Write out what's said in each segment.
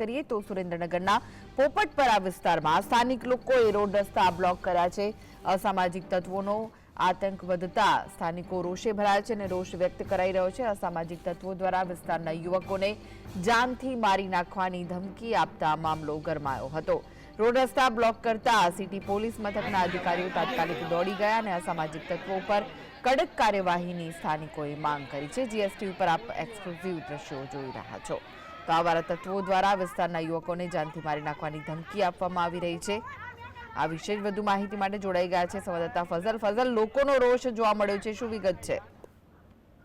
કરીએ તો સુરેન્દ્રનગરના પોપટપરા વિસ્તારમાં સ્થાનિક લોકોએ રોડ રસ્તા બ્લોક કર્યા છે. અસામાજિક તત્વોનો આતંક વધતા સ્થાનિકો રોષે ભરાયા છે અને રોષ વ્યક્ત કરાઈ રહ્યો છે. અસામાજિક તત્વો દ્વારા વિસ્તારના યુવકોને જાનથી મારી નાખવાની ધમકી આપતા મામલો ગરમાયો હતો. રોડ રસ્તા બ્લોક કરતા સિટી પોલીસ મથકના અધિકારીઓ તાત્કાલિક દોડી ગયા અને અસામાજિક તત્વો પર કડક કાર્યવાહીની સ્થાનિકોએ માંગ કરી છે. જીએસટી ઉપર આપ એક્સક્લુઝિવ દ્રશ્યો જોઈ રહ્યા છો. તો તત્વો દ્વારા વિસ્તારના યુવકોને જાનથી મારી નાખવાની ધમકી આપવામાં આવી રહી છે. આ વિશે વધુ માહિતી માટે જોડાઈ ગયા છે સંવાદદાતા ફઝલ. ફઝલ, લોકોનો રોષ જોવા મળ્યો છે. શું વિગત છે?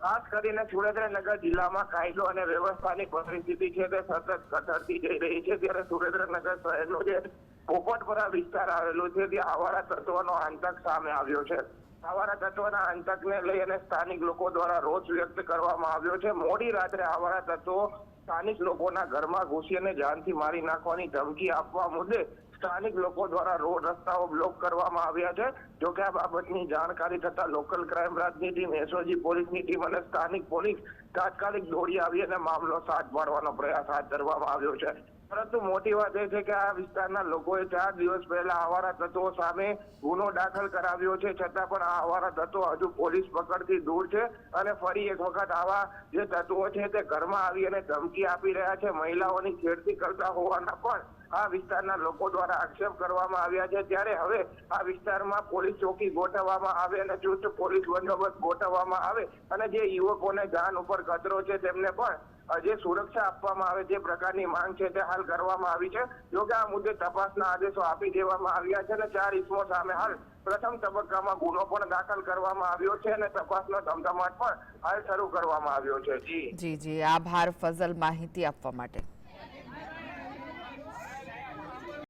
ખાસ કરીને સુરેન્દ્રનગર જિલ્લામાં કાયદો અને વ્યવસ્થાની પરિસ્થિતિ છે તે સતત કથળતી જઈ રહી છે. ત્યારે સુરેન્દ્રનગર શહેરનો જે પોપટપરા વિસ્તાર આવેલો છે, ત્યાં આવારા તત્વોનો આતંક સામે આવ્યો છે. આવારા તત્વના આતંકને લઈ અને સ્થાનિક લોકો દ્વારા રોષ વ્યક્ત કરવામાં આવ્યો છે. મોડી રાત્રે આવારા તત્વો સ્થાનિક લોકોના ઘરમાં ઘૂસી અને જાનથી મારી નાખવાની ધમકી આપવા મુદ્દે સ્થાનિક લોકો દ્વારા રોડ રસ્તાઓ બ્લોક કરવામાં આવ્યા છે. જો કે આ બાબતની જાણકારી થતા લોકલ ક્રાઇમ બ્રાન્ચની ટીમ એસઓજી પોલીસની ટીમ અને સ્થાનિક પોલીસ તાત્કાલિક દોડી આવી અને મામલો સાથ પાડવાનો પ્રયાસ હાથ ધરવામાં આવ્યો છે. પરંતુ મોટી વાત એ છે કે આ વિસ્તારના લોકોએ ચાર દિવસ પહેલા આવારા તત્વો સામે ગુનો દાખલ કરાવ્યો છે. છતાં પણ આ આવારા તત્વો હજુ પોલીસ પકડથી દૂર છે અને ફરી એક વખત આવા જે તત્વો છે તે ઘરમાં આવી અને ધમકી આપી રહ્યા છે. મહિલાઓની છેડતી કરતા હોવાના પણ આ વિસ્તારના લોકો દ્વારા આક્ષેપ કરવામાં આવ્યા છે. ત્યારે હવે આ વિસ્તારમાં પોલીસ ચોકી ગોઠવવામાં આવે અને ચુસ્ત પોલીસ બંદોબસ્ત ગોઠવવામાં આવે અને જે યુવકોને જાન ઉપર ખતરો છે તેમને પણ જે સુરક્ષા આપવામાં આવે તે પ્રકારની માંગ છે તે હાલ કરવામાં આવી છે. જોકે આ મુદ્દે તપાસના આદેશો આપી દેવામાં આવ્યા છે અને ચાર ઇસમો સામે હાલ પ્રથમ તબક્કામાં ગુનો પણ દાખલ કરવામાં આવ્યો છે અને તપાસનો ધમધમાટ પણ હાલ શરૂ કરવામાં આવ્યો છે. જી. જી જી. આભાર ફઝલ માહિતી આપવા માટે.